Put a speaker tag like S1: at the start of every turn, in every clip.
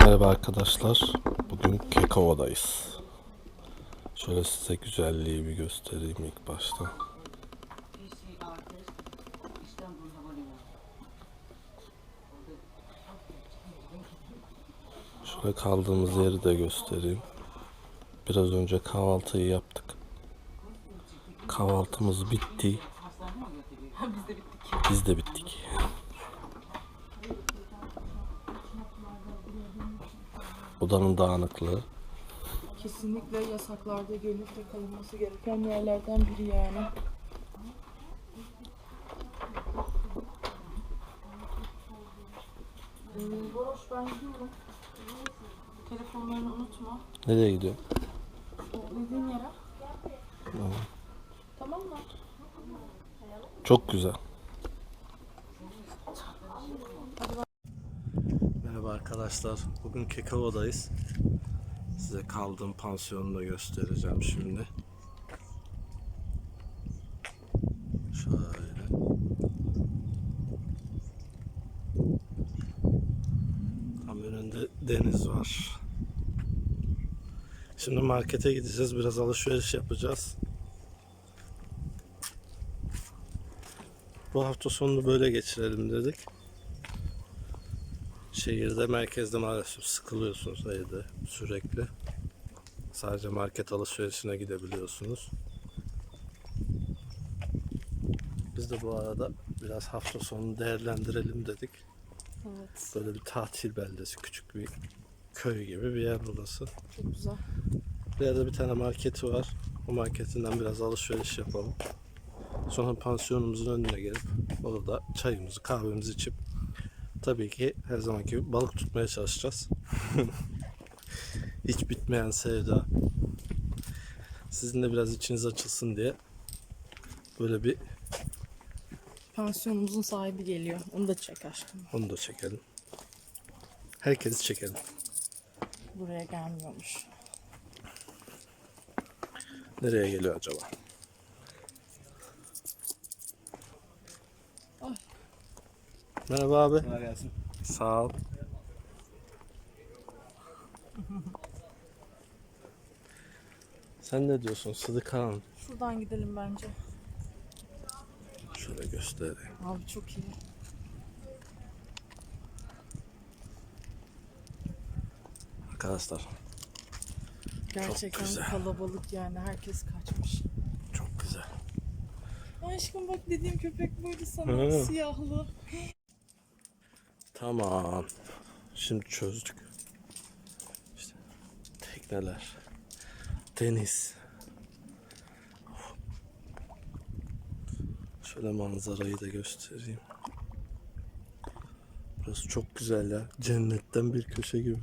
S1: Merhaba arkadaşlar. Bugün Kekova'dayız. Şöyle size güzelliği bir göstereyim ilk başta. Şöyle kaldığımız yeri de göstereyim. Biraz önce kahvaltıyı yaptık. Kahvaltımız bitti.
S2: Biz de bittik.
S1: Biz de bittik. Odanın dağınıklığı.
S2: Kesinlikle yasaklarda gönülde kalınması gereken yerlerden biri yani. Ee, Boroş ben gidiyorum. Telefonlarını unutma.
S1: Nereye gidiyor?
S2: O dediğin yere. Tamam mı?
S1: Çok güzel. Merhaba arkadaşlar. Bugün Kekova'dayız. Size kaldığım pansiyonu da göstereceğim şimdi. Şöyle. Tam önünde deniz var. Şimdi markete gideceğiz. Biraz alışveriş yapacağız. Bu hafta sonunu böyle geçirelim dedik. Şehirde, merkezde maalesef sıkılıyorsunuz evde sürekli. Sadece market alışverişine gidebiliyorsunuz. Biz de bu arada biraz hafta sonunu değerlendirelim dedik.
S2: Evet.
S1: Böyle bir tatil beldesi, küçük bir köy gibi bir yer burası.
S2: Çok güzel.
S1: Bir yerde bir tane marketi var. O marketinden biraz alışveriş yapalım. Sonra pansiyonumuzun önüne gelip orada çayımızı, kahvemizi içip tabii ki her zamanki gibi balık tutmaya çalışacağız. Hiç bitmeyen sevda. Sizin de biraz içiniz açılsın diye böyle bir
S2: Pansiyonumuzun sahibi geliyor. Onu da çek aşkım.
S1: onu da çekelim. Herkesi çekelim.
S2: Buraya gelmiyormuş.
S1: Nereye geliyor acaba? Merhaba abi.
S3: Kolay gelsin.
S1: Sağ ol. Sen ne diyorsun Sıdık Han?
S2: Şuradan gidelim bence.
S1: Şöyle göstereyim.
S2: Abi çok iyi.
S1: Arkadaşlar
S2: Gerçekten
S1: güzel.
S2: kalabalık yani. Herkes kaçmış.
S1: çok güzel.
S2: Aşkım bak dediğim köpek buydu sana
S1: Hı.
S2: siyahlı.
S1: Tamam. Şimdi çözdük. İşte tekneler. Deniz. Şöyle manzarayı da göstereyim. Burası çok güzel ya. Cennetten bir köşe gibi.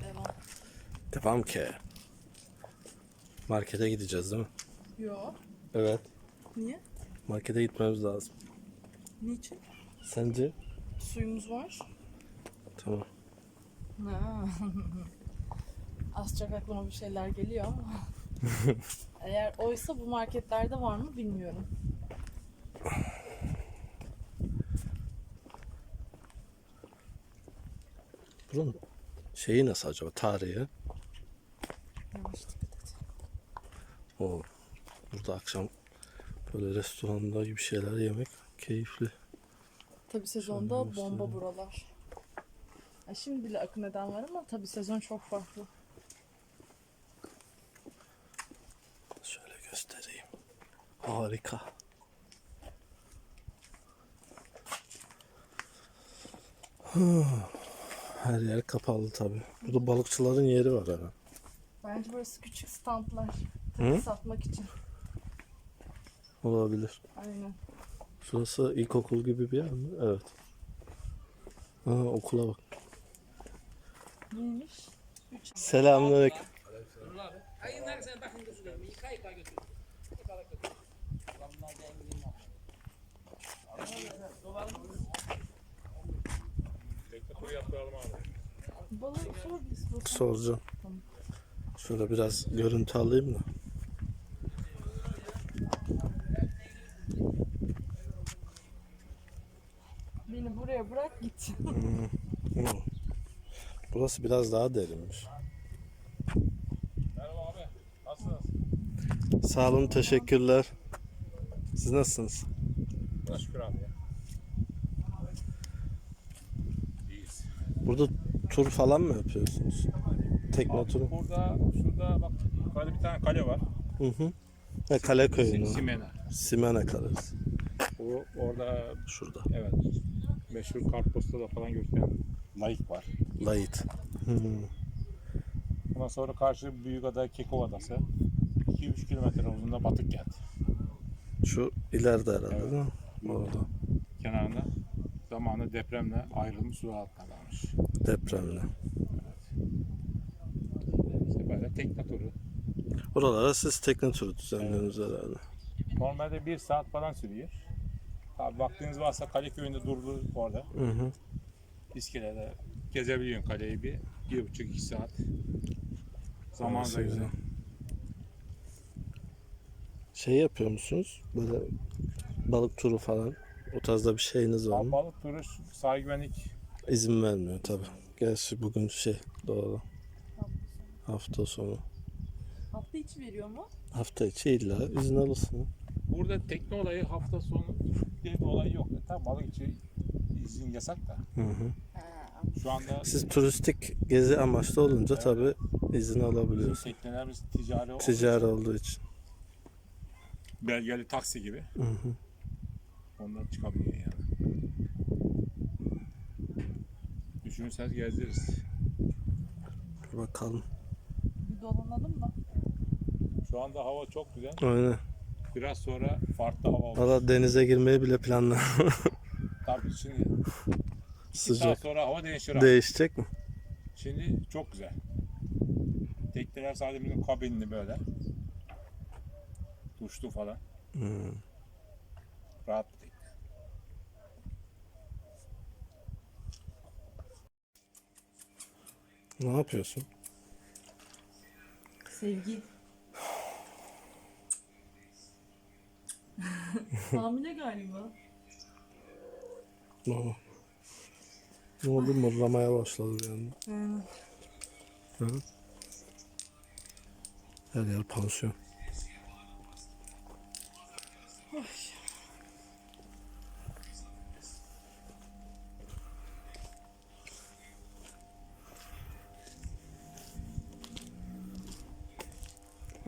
S2: Devam.
S1: Devam ki. Markete gideceğiz değil mi?
S2: Yo.
S1: Evet.
S2: Niye?
S1: Markete gitmemiz lazım.
S2: Niçin?
S1: Sence?
S2: Suyumuz var.
S1: Tamam.
S2: Ha. Az çok aklıma bir şeyler geliyor ama. Eğer oysa bu marketlerde var mı bilmiyorum.
S1: Buranın şeyi nasıl acaba? Tarihi?
S2: Yavaş dikkat et.
S1: O burada akşam böyle restoranda gibi şeyler yemek keyifli.
S2: Tabi sezonda
S1: Şöyle
S2: bomba
S1: göstereyim.
S2: buralar. Ya şimdi bile akın eden var ama tabi sezon çok farklı.
S1: Şöyle göstereyim. Harika. Her yer kapalı tabi. Burada balıkçıların yeri var herhalde.
S2: Bence burası küçük standlar.
S1: Hı?
S2: Takı satmak için.
S1: Olabilir.
S2: Aynen.
S1: Şurası ilkokul gibi bir yer mi? Evet. Ha, okula bak.
S2: Neymiş?
S1: Selamünaleyküm. Soracağım. Şöyle biraz görüntü alayım da.
S2: Beni buraya bırak git.
S1: Hı. Burası biraz daha derinmiş.
S4: Merhaba abi. Nasılsınız?
S1: Sağ olun, teşekkürler. Siz nasılsınız?
S4: Şükür abi ya. İyiyiz.
S1: Burada tur falan mı yapıyorsunuz? Tekne
S4: Abi
S1: turu.
S4: burada, şurada bak yukarıda bir tane kale var.
S1: Hı hı. Ha, kale köyünü.
S4: Simena.
S1: Simene kalesi.
S4: O, orada
S1: Şurada.
S4: evet meşhur kartpostada falan gösteren layık var.
S1: Layit. Hı hı.
S4: Ondan sonra karşı Büyükada Kekov Adası. 2-3 kilometre uzunluğunda batık kent.
S1: Şu ileride herhalde
S4: Evet.
S1: değil mi? Orada.
S4: Kenarında zamanında depremle ayrılmış su altına kalmış.
S1: Depremle.
S4: İşte böyle tekne turu.
S1: Oralara siz tekne turu düzenliyorsunuz herhalde.
S4: Normalde bir saat falan sürüyor. Tabi vaktiniz varsa kale köyünde durdu orada.
S1: Hı hı.
S4: İskelede gezebiliyorsun kaleyi bir, bir buçuk iki saat. Zaman da güzel.
S1: Şey yapıyor musunuz? Böyle balık turu falan. O tarzda bir şeyiniz var mı?
S4: balık turu sahil güvenlik
S1: İzin vermiyor tabi. Gerçi bugün şey doğru. Hafta sonu.
S2: Hafta içi veriyor mu?
S1: Hafta içi illa izin alırsın.
S4: Burada tekne olayı hafta sonu diye bir olay yok. Tabi balık için izin yasak da.
S1: Hı hı.
S4: Şu anda
S1: Siz turistik gezi amaçlı olunca
S4: Evet.
S1: tabi izin
S4: bizim
S1: alabiliyorsun.
S4: teknelerimiz ticari
S1: Ticari olduğu için.
S4: belgeli taksi gibi.
S1: Hı hı.
S4: Ondan çıkabiliyor yani. Düşünürseniz gezdiririz.
S1: Bir bakalım.
S2: bir dolanalım da.
S4: Şu anda hava çok güzel.
S1: Aynen.
S4: Biraz sonra farklı hava olur.
S1: Valla denize girmeyi bile planlıyorum.
S4: Tabii şimdi iki saat
S1: Sıcak.
S4: sonra hava değişir abi.
S1: Değişecek mi?
S4: Şimdi çok güzel. Tekneler sadece bizim kabinli böyle. Duşlu falan.
S1: Hmm.
S4: Rahat bir tekne.
S1: Ne yapıyorsun?
S2: Sevgi. Hamile galiba.
S1: Ne oldu? Ne oldu? Mırlamaya başladı bir anda.
S2: Yani.
S1: Hı? Her yer pansiyon.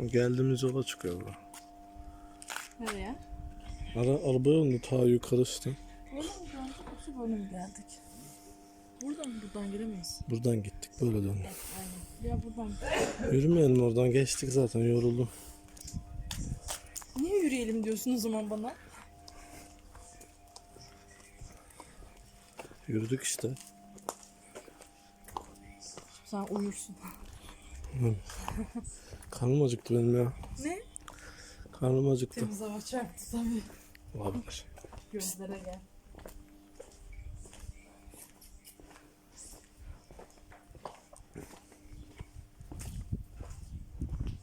S1: Geldiğimiz yola çıkıyor bu.
S2: Nereye?
S1: Ara, araba yolunu ta yukarı işte.
S2: Böyle mi geldik yoksa böyle mi geldik? Buradan mı? Buradan giremeyiz.
S1: Buradan gittik böyle döndük.
S2: Evet, aynen. Ya buradan.
S1: Yürümeyelim oradan geçtik zaten yoruldum.
S2: Niye yürüyelim diyorsun o zaman bana?
S1: Yürüdük işte.
S2: Sen uyursun.
S1: Karnım acıktı benim ya.
S2: Ne?
S1: Karnım acıktı.
S2: Temiz hava çarptı tabii.
S1: Olabilir.
S2: Gözlere gel.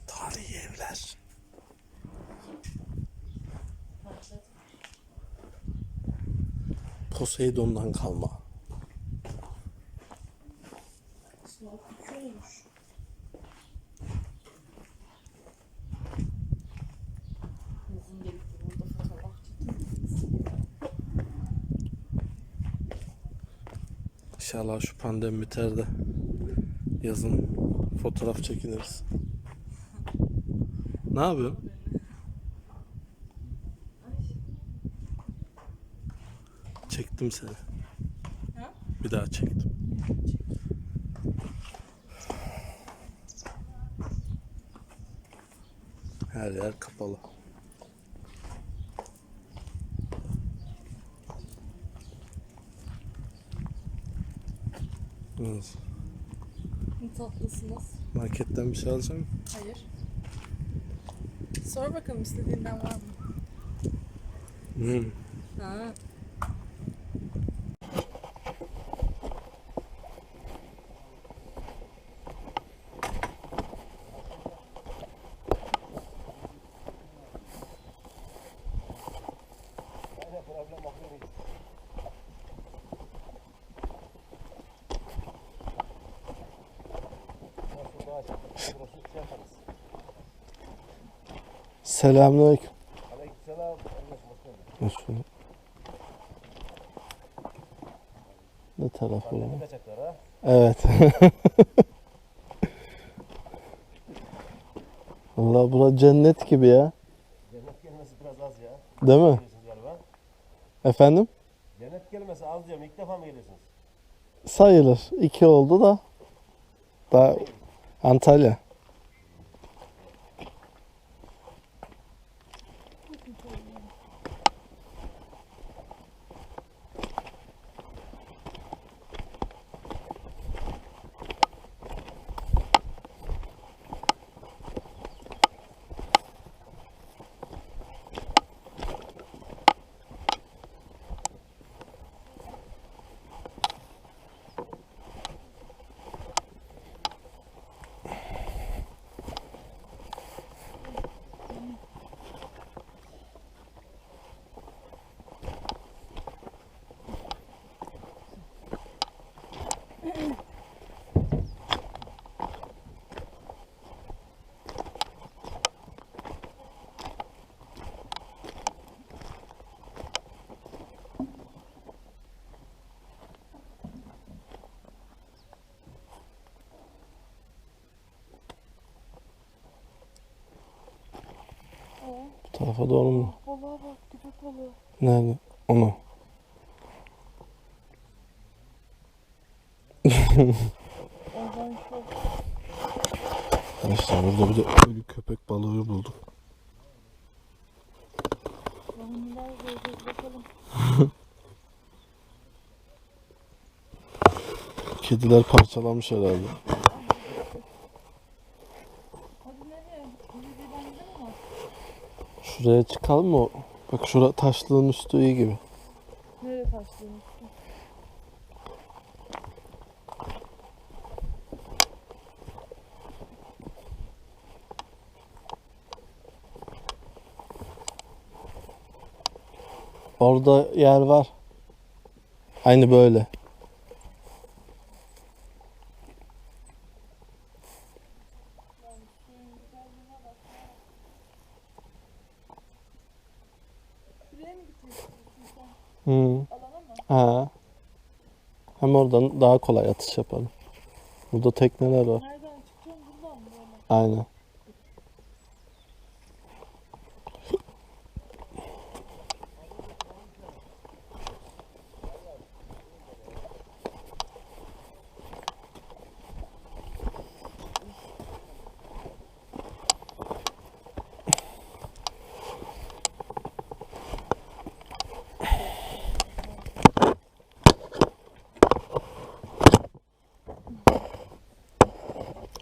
S1: Tarihi evler. Poseidon'dan kalma.
S2: İki olmuş. Yazın gelip burada fotoğraf çekeceğiz.
S1: İnşallah şu pandemi biter de yazın fotoğraf çekiniriz. Ne yapıyorsun? Çektim seni. Bir daha çektim. Her yer kapalı. Evet.
S2: Ne tatlısınız.
S1: Marketten bir şey alacağım.
S2: Hayır. Sor bakalım istediğinden var mı?
S1: Hmm.
S2: Ha.
S1: Selamünaleyküm.
S5: Aleykümselam.
S1: Bulduk. Ne taraf bu?
S5: Kaçaklar ha?
S1: Evet. Allah bura cennet gibi ya.
S5: Cennet kelimesi biraz az ya.
S1: Değil mi? Efendim?
S5: Cennet kelimesi az diyorum. İlk defa mı geliyorsunuz?
S1: Sayılır. İki oldu da. Daha Antalya. Bu tarafa doğru mu?
S2: Balığa bak köpek balığı.
S1: Nerede? Onu. Arkadaşlar burada bir de ölü köpek balığı bulduk. Kediler parçalamış herhalde.
S2: Hadi nereye? Nereden gidelim mi?
S1: Şuraya çıkalım mı? Bak şura taşlığın üstü iyi gibi.
S2: Nereye taşlıyorsun?
S1: Orada yer var. Aynı böyle.
S2: Şuraya mı gitmek istiyorsun
S1: Hı.
S2: sen? Alana mı?
S1: Ha. Hem oradan daha kolay atış yaparım. Burada tekneler var.
S2: Nereden çıkacağım? Buradan mı?
S1: Aynen.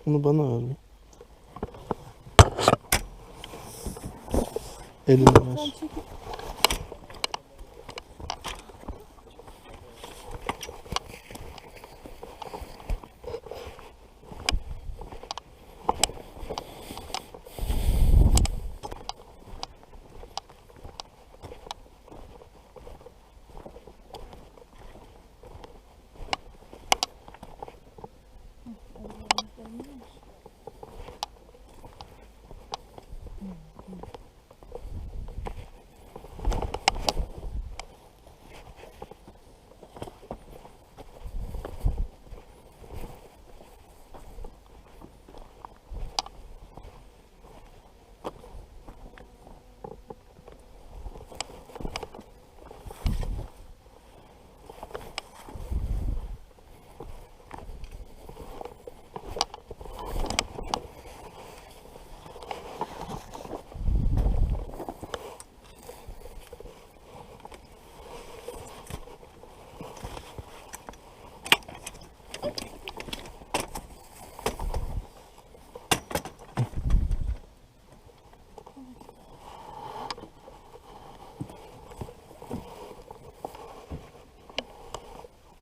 S1: Bunu bana ver. Elini ver.